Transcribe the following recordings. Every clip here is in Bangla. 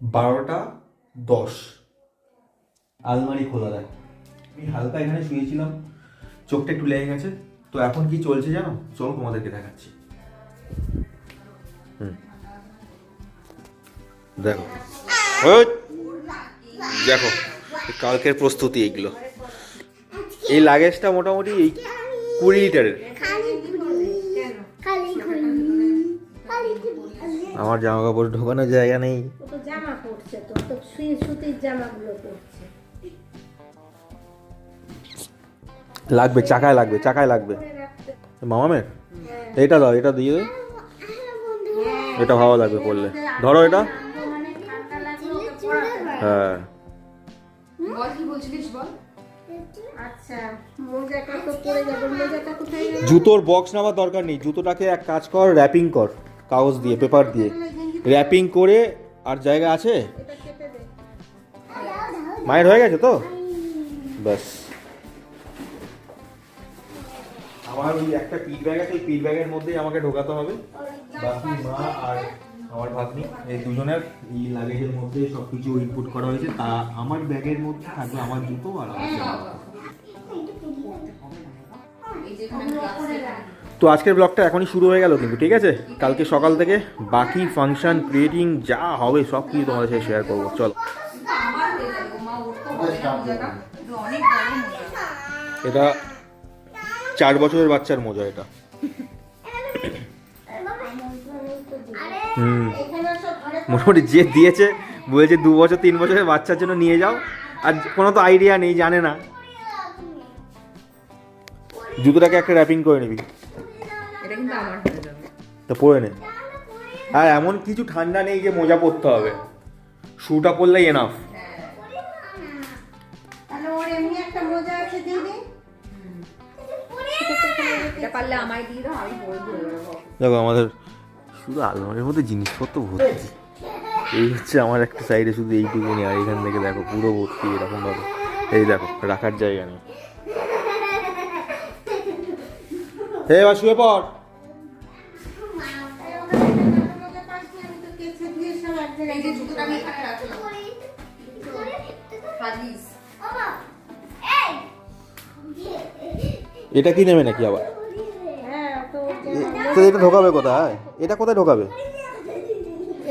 বারোটা দশ। আলমারি খোলা দেয় আমি হালকা এখানে শুয়েছিলাম চোখটা একটু লেগে গেছে। তো এখন কি চলছে জানো? চলো তোমাদেরকে দেখাচ্ছি। হুম। দেখো। ওই, দেখো কালকের প্রস্তুতি এইগুলো। এই লাগেজটা মোটামুটি এই কুড়ি লিটারের আমার জামা কাপড় ঢোকানোর জায়গা নেই। তো জামা পরছে তো তো শুয়ে সুতির জামাগুলো পরছে লাগবে চাকায় লাগবে চাকায় লাগবে। মামামের এইটা দাও এটা দিয়ে এটা ভালো লাগবে পড়লে ধরো এটা। হয়। হ্যাঁ বল কি বলছিলিস বল? আচ্ছা জুতোর বক্স নেওয়ার দরকার নেই। জুতোটাকে এক কাজ কর র্যাপিং কর। কাগজ দিয়ে পেপার দিয়ে। র্যাপিং করে আর জায়গা আছে? মায়ের হয়ে গেছে তো? ব্যাস। আমার ওই একটা পিট ব্যাগ আছে ওই পিট ব্যাগের মধ্যেই আমাকে ঢোকাতে হবে। বাকি মা আর আমার ভাগ্নি। এই দুজনের এই লাগেজের মধ্যে সব কিছু ইনপুট করা হয়েছে। তা আমার ব্যাগের মধ্যে থাকবে আমার জুতো আর আমার তো আজকের ব্লগটা এখনই শুরু হয়ে গেল কিন্তু, ঠিক আছে? কালকে সকাল থেকে বাকি ফাংশন ক্রিয়েটিং যা হবে, সব কিছু তোমাদের সাথে শেয়ার করব। চলো। এটা চার বছরের বাচ্চার মজা এটা। হুম। মোটামুটি যে দিয়েছে, বলেছে দু বছর, তিন বছরের বাচ্চার জন্য নিয়ে যাও। আর কোনো তো আইডিয়া নেই, জানে না। জুতোটাকে একটা র্যাপিং করে নিবি। কিন্তু আমার হয়ে যাবে। তো পরে নে। আর এমন কিছু ঠান্ডা নেই যে মোজা পরতে হবে। শুটা পরলেই এনাফ দেখো আমাদের শুধু আলমারির মধ্যে জিনিসপত্র ভর্তি। এই হচ্ছে আমার একটা সাইডে শুধু এইটুকুনি আর এখান থেকে দেখো পুরো ভর্তি এরকম ভাবে এই দেখো রাখার জায়গা নেই। হে এবার শুয়ে পড়। এটা কি নেবে নাকি আবার? হ্যাঁ তো এটা ঢোকাবে কোথায়? এটা কোথায় ঢোকাবে?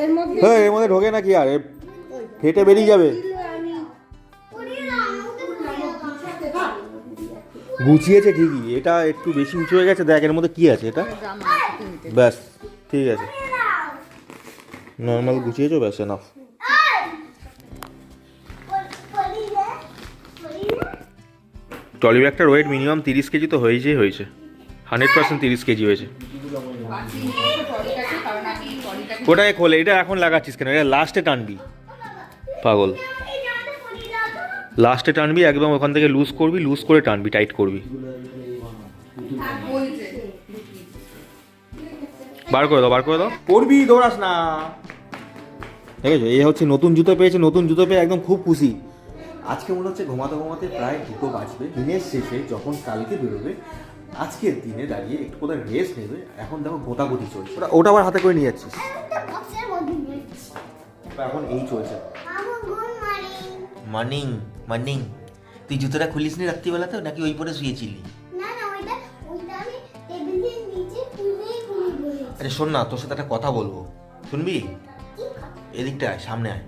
এর মধ্যে হ্যাঁ এর মধ্যে ঢোকে নাকি আর? ফেটে বেরিয়ে যাবে। গুছিয়েছে ঠিকই এটা একটু বেশি উঁচু হয়ে গেছে দেখ এর মধ্যে কি আছে এটা? ব্যাস ঠিক আছে। নর্মাল গুছিয়েছো ব্যাস এনাফ ট্রলি ব্যাগটার ওয়েট মিনিমাম তিরিশ কেজি তো হয়েছেই হয়েছে। হান্ড্রেড পার্সেন্ট তিরিশ কেজি হয়েছে। ওটাকে খোলে? এটা এখন লাগাচ্ছিস কেন? এটা লাস্টে টানবি। পাগল। লাস্টে টানবি একদম ওখান থেকে লুজ করবি লুজ করে টানবি টাইট করবি। বার করে দাও বার করে দাও। পড়বি দৌড়াস না। দেখেছ? এই হচ্ছে নতুন জুতো পেয়েছে নতুন জুতো পেয়ে একদম খুব খুশি। আজকে মনে হচ্ছে ঘুমাতে ঘুমাতে প্রায় দুটো বাজবে দিনের শেষে যখন কালকে বেরোবে আজকের দিনে দাঁড়িয়ে একটু কোথায় রেস্ট নেবে এখন দেখো গোটাগুটি চলছে। ওটা ওটা আবার হাতে করে নিয়ে যাচ্ছিস। এখন এই চলছে। মর্নিং মর্নিং তুই জুতোটা খুলিস নি রাত্রিবেলা তো নাকি ওই পরে শুয়েছিলি? আরে শোন না তোর সাথে একটা কথা বলব। শুনবি? এদিকটা সামনে আয়।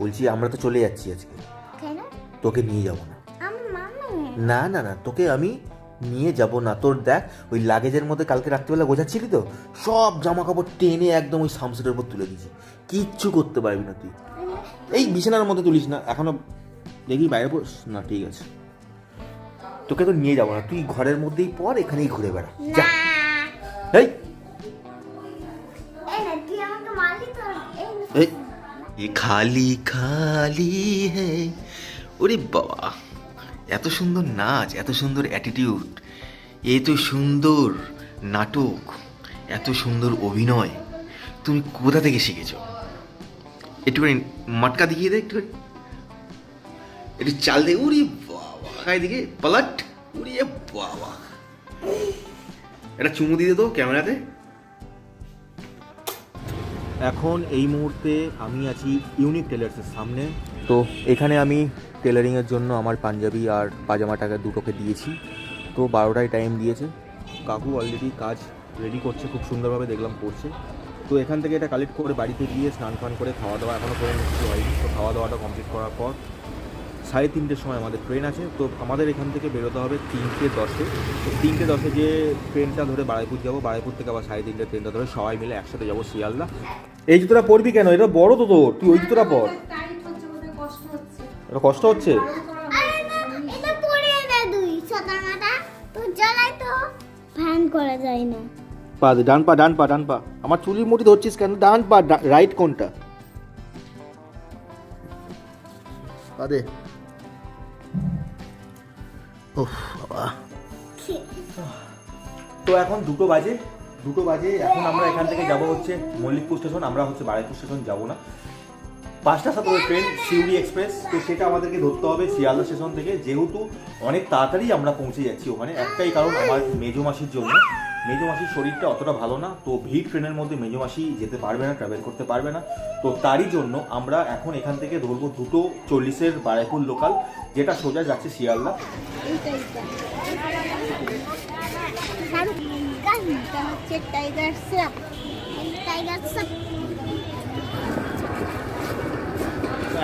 বলছি আমরা তো চলে যাচ্ছি আজকে। তোকে নিয়ে যাব না। না না না তোকে আমি নিয়ে যাব না। তোর দেখ ওই লাগেজের মধ্যে কালকে রাত্রিবেলা গোছাচ্ছিলি তো? সব জামা কাপড় টেনে একদম ওই সামসেটের উপর তুলে দিয়েছি। কিচ্ছু করতে পারবি না তুই। এই বিছানার মধ্যে তুলিস না এখনও দেখি বাইরে বস না ঠিক আছে। তোকে তো নিয়ে যাব না তুই ঘরের মধ্যেই পর এখানেই ঘুরে বেড়া। যা। এই। এই। ये খালি খালি হে ওরে বাবা, এত সুন্দর নাচ, এত সুন্দর অ্যাটিটিউড এত সুন্দর নাটক, এত সুন্দর অভিনয়, তুমি কোথা থেকে শিখেছো? একটুখানি মাটকা দেখিয়ে দে একটুখানি। একটু চাল দে উরি বাবা এদিকে পালাট উরি বাবা। একটা চুমু দিয়ে তো ক্যামেরাতে। এখন এই মুহূর্তে আমি আছি ইউনিক টেলার্সের সামনে। তো এখানে আমি টেলারিংয়ের জন্য আমার পাঞ্জাবি আর পাজামাটাকে দুটোকে দিয়েছি। তো বারোটায় টাইম দিয়েছে। কাকু অলরেডি কাজ রেডি করছে, খুব সুন্দরভাবে দেখলাম করছে। তো এখান থেকে এটা কালেক্ট করে বাড়িতে গিয়ে স্নান ফান করে খাওয়া দাওয়া এখনও পর্যন্ত কিছু হয়নি তো খাওয়া দাওয়াটা কমপ্লিট করার পর সাড়ে তিনটের সময় আমাদের ট্রেন আছে। তো আমাদের এখান থেকে বেরোতে হবে তিনটে দশে। তো তিনটে দশে যে ট্রেনটা ধরে বারাইপুর যাব, বারাইপুর থেকে আবার সাড়ে তিনটে ট্রেনটা ধরে সবাই মিলে একসাথে যাব শিয়ালদা। এই জুতোটা পরবি কেন? এটা বড় তো তোর। তুই ওই জুতোটা পর। এটা কষ্ট হচ্ছে? ডান পা ডান পা ডান পা। আমার মুঠি ধরছিস কেন? ডান পা রাইট কোনটা? পা দে। তো এখন দুটো বাজে দুটো বাজে এখন আমরা এখান থেকে যাব হচ্ছে মল্লিকপুর স্টেশন আমরা হচ্ছে বারাইপুর স্টেশন যাব না। পাঁচটা সাত ট্রেন শিউরি এক্সপ্রেস তো সেটা আমাদেরকে ধরতে হবে শিয়ালদা স্টেশন থেকে যেহেতু অনেক তাড়াতাড়ি আমরা পৌঁছে যাচ্ছি ওখানে একটাই কারণ আমার মেজো মাসের জন্য। মেজো মাসির শরীরটা অতটা ভালো না, তো ভিড় ট্রেনের মধ্যে মেজো মাসি যেতে পারবে না ট্রাভেল করতে পারবে না। তো তারই জন্য আমরা এখন এখান থেকে ধরবো দুটো চল্লিশের বারাইপুর লোকাল যেটা সোজা যাচ্ছে শিয়ালদা।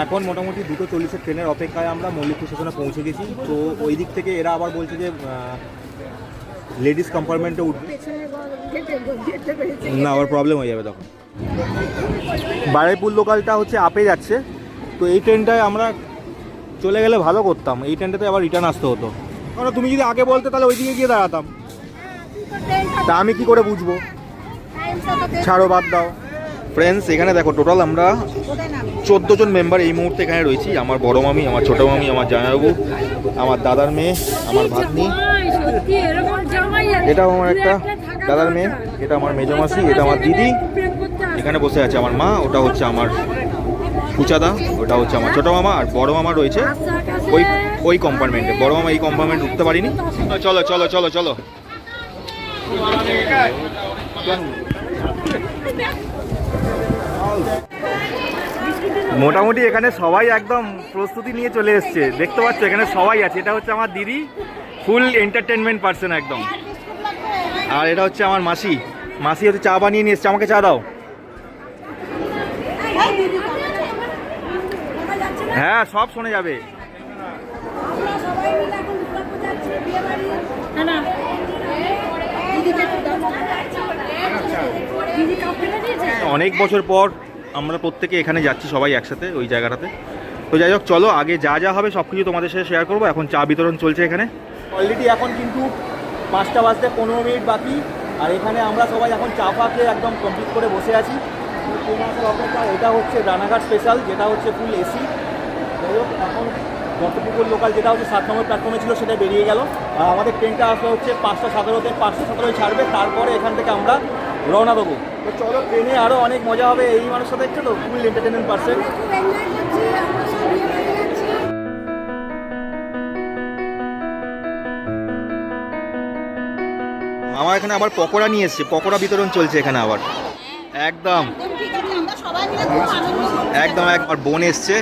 এখন মোটামুটি দুটো চল্লিশের ট্রেনের অপেক্ষায় আমরা মল্লিকপুর স্টেশনে পৌঁছে গেছি। তো ওই দিক থেকে এরা আবার বলছে যে লেডিস কম্পার্টমেন্টে উঠবে না, আবার প্রবলেম হয়ে যাবে তখন। বারাইপুর লোকালটা হচ্ছে আপে যাচ্ছে। তো এই ট্রেনটায় আমরা চলে গেলে ভালো করতাম। এই ট্রেনটাতে আবার রিটার্ন আসতে হতো। কারণ তুমি যদি আগে বলতে, তাহলে ওইদিকে গিয়ে দাঁড়াতাম। তা আমি কি করে বুঝব? ছাড়ো, বাদ দাও। ফ্রেন্ডস এখানে দেখো টোটাল আমরা চোদ্দ জন মেম্বার এই মুহূর্তে এখানে রয়েছি। আমার বড় মামি, আমার ছোটো মামি, আমার জামাইবাবু, আমার দাদার মেয়ে, আমার ভাগ্নি। এটাও আমার একটা দাদার মেয়ে এটা আমার মেজো মাসি এটা আমার দিদি। এখানে বসে আছে আমার মা ওটা হচ্ছে আমার ফুচাদা ওটা হচ্ছে আমার ছোটো মামা আর বড় মামা রয়েছে ওই ওই কম্পার্টমেন্টে বড় মামা এই কম্পার্টমেন্ট উঠতে পারিনি। চলো চলো চলো চলো। মোটামুটি এখানে সবাই একদম প্রস্তুতি নিয়ে চলে এসছে। দেখতে পাচ্ছ এখানে সবাই আছে। এটা হচ্ছে আমার দিদি ফুল এন্টারটেনমেন্ট পার্সন একদম। আর এটা হচ্ছে আমার মাসি। মাসি হচ্ছে চা বানিয়ে নিয়ে এসছে, আমাকে চা দাও। হ্যাঁ সব শোনা যাবে। অনেক বছর পর আমরা প্রত্যেকে এখানে যাচ্ছি সবাই একসাথে ওই জায়গাটাতে। তো যাই হোক, চলো, আগে যা যা হবে সব কিছু তোমাদের সাথে শেয়ার করব। এখন চা বিতরণ চলছে এখানে। অলরেডি এখন কিন্তু পাঁচটা বাজতে পনেরো মিনিট বাকি, আর এখানে আমরা সবাই এখন চা ফা খেয়ে একদম কমপ্লিট করে বসে আছি। ট্রেন আসার অপেক্ষা, এটা হচ্ছে রানাঘাট স্পেশাল যেটা হচ্ছে ফুল এসি এখন যতটুকু লোকাল যেটা হচ্ছে সাত নম্বর প্ল্যাটফর্মে ছিল, সেটা বেরিয়ে গেল। আর আমাদের ট্রেনটা আসবে হচ্ছে পাঁচটা সতেরোতে, পাঁচটা সতেরোয় ছাড়বে, তারপরে এখান থেকে আমরা রওনা দেবো। তো চলো ট্রেনে আরও অনেক মজা হবে, এই মানুষটা দেখছ তো ফুল এন্টারটেনমেন্ট পার্সেন্ট আমরা এখানে আবার পকোড়া নিয়ে এসছে। পকোড়া বিতরণ চলছে এখানে আবার। একদম। একদম, একবার বোন এসছে।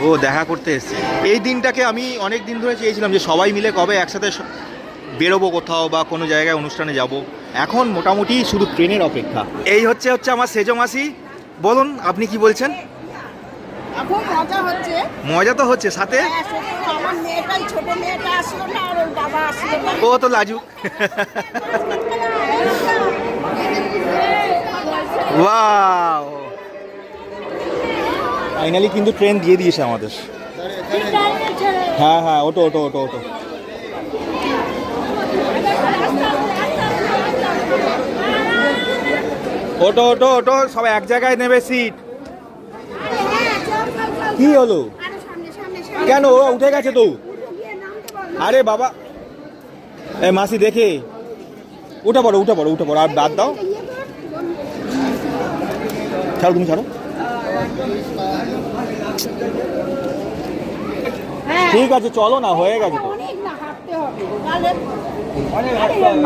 ও দেখা করতে এসছে। এই দিনটাকে আমি অনেক দিন ধরে চেয়েছিলাম যে সবাই মিলে কবে একসাথে বেরোবো কোথাও বা কোনো জায়গায় অনুষ্ঠানে যাব। এখন মোটামুটি শুধু ট্রেনের অপেক্ষা। এই হচ্ছে হচ্ছে আমার সেজো মাসি। বলুন, আপনি কি বলছেন? খুব মজা হচ্ছে। মজা তো হচ্ছে সাথে? হ্যাঁ, আমার মেয়েটাই ছোট মেয়েটা আসলো না আর ওর বাবা আসলো ও তো লাজুক। ওয়াও। ফাইনালি কিন্তু ট্রেন দিয়ে দিয়েছে আমাদের। হ্যাঁ হ্যাঁ ওটো ওটো ওটো ওটো ওটো ওটো ওটো সব এক জায়গায় নেবে সিট কি হলো? আরও সামনে সামনে সামনে কেন ও উঠে গেছে তো? আরে বাবা। এ মাসি দেখে। উঠে পড়ো উঠে পড়ো উঠে পড়ো। আর বাদ দাও। ছাড়ো তুমি ছাড়ো। ঠিক আছে চলো না হয়ে গেছে তো। অনেক না হাঁটতে হবে। তাহলে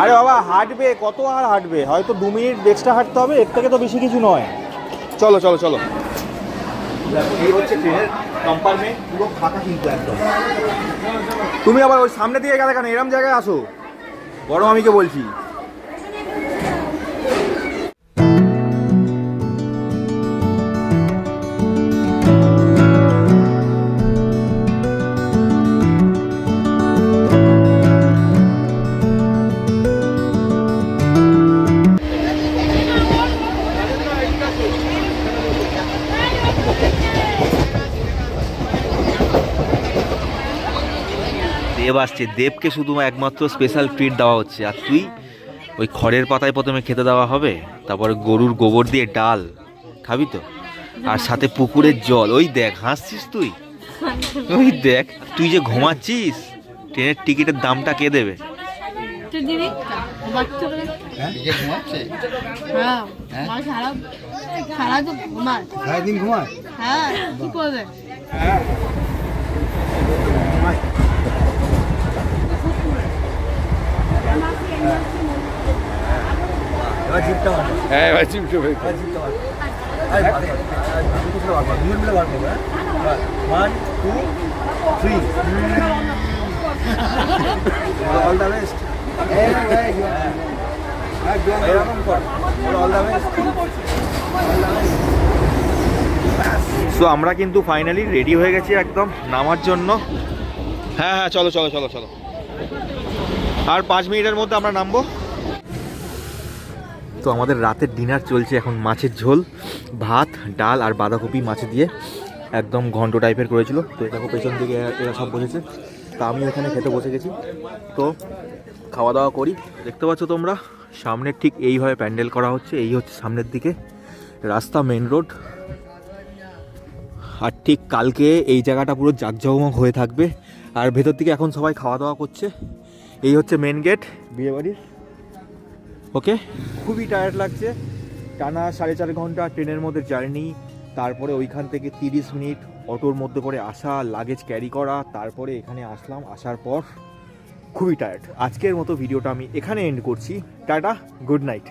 আরে বাবা হাঁটবে কত আর হাঁটবে? হয়তো দু মিনিট এক্সট্রা হাঁটতে হবে এর থেকে তো বেশি কিছু নয়। চলো চলো চলো। হচ্ছে ট্রেনের পুরো ফাঁকা একদম। তুমি আবার ওই সামনে দিয়ে গেলে কেন? এরম জায়গায় আসো। বড় আমিকে বলছি। দেব আসছে। দেবকে শুধু একমাত্র স্পেশাল ট্রিট দেওয়া হচ্ছে। আর তুই ওই খড়ের পাতায় প্রথমে খেতে দেওয়া হবে তারপরে গরুর গোবর দিয়ে ডাল খাবি তো? আর সাথে পুকুরের জল। ওই দেখ হাসছিস তুই? ওই দেখ তুই যে ঘুমাচ্ছিস ট্রেনের টিকিটের দামটা কে দেবে? হ্যাঁ? তো ঘুমায়। সারাদিন ঘুমায়? হ্যাঁ কি করবে? হ্যাঁ? Three. All the best. এরকম কর। অল দ্য বেস্ট সো আমরা কিন্তু ফাইনালি রেডি হয়ে গেছি একদম নামার জন্য। হ্যাঁ হ্যাঁ চলো চলো চলো চলো। আর পাঁচ মিনিটের মধ্যে আমরা নামবো। তো আমাদের রাতের ডিনার চলছে এখন মাছের ঝোল, ভাত, ডাল আর বাঁধাকপি মাছে দিয়ে। একদম ঘন্ট টাইপের করেছিল। তো দেখো পেছন দিকে এরা- সব বসেছে। তা আমি এখানে খেতে বসে গেছি। তো খাওয়া দাওয়া করি। দেখতে পাচ্ছ তোমরা সামনের ঠিক এইভাবে প্যান্ডেল করা হচ্ছে। এই হচ্ছে সামনের দিকে রাস্তা মেন রোড আর ঠিক কালকে এই জায়গাটা পুরো জাঁকজমক হয়ে থাকবে। আর ভেতর দিকে এখন সবাই খাওয়া দাওয়া করছে। এই হচ্ছে মেন গেট বিয়েবাড়ির ওকে খুবই টায়ার্ড লাগছে। টানা সাড়ে চার ঘণ্টা ট্রেনের মধ্যে জার্নি তারপরে ওইখান থেকে তিরিশ মিনিট অটোর মধ্যে করে আসা লাগেজ ক্যারি করা তারপরে এখানে আসলাম আসার পর খুবই টায়ার্ড আজকের মতো ভিডিওটা আমি এখানে এন্ড করছি। Tata good night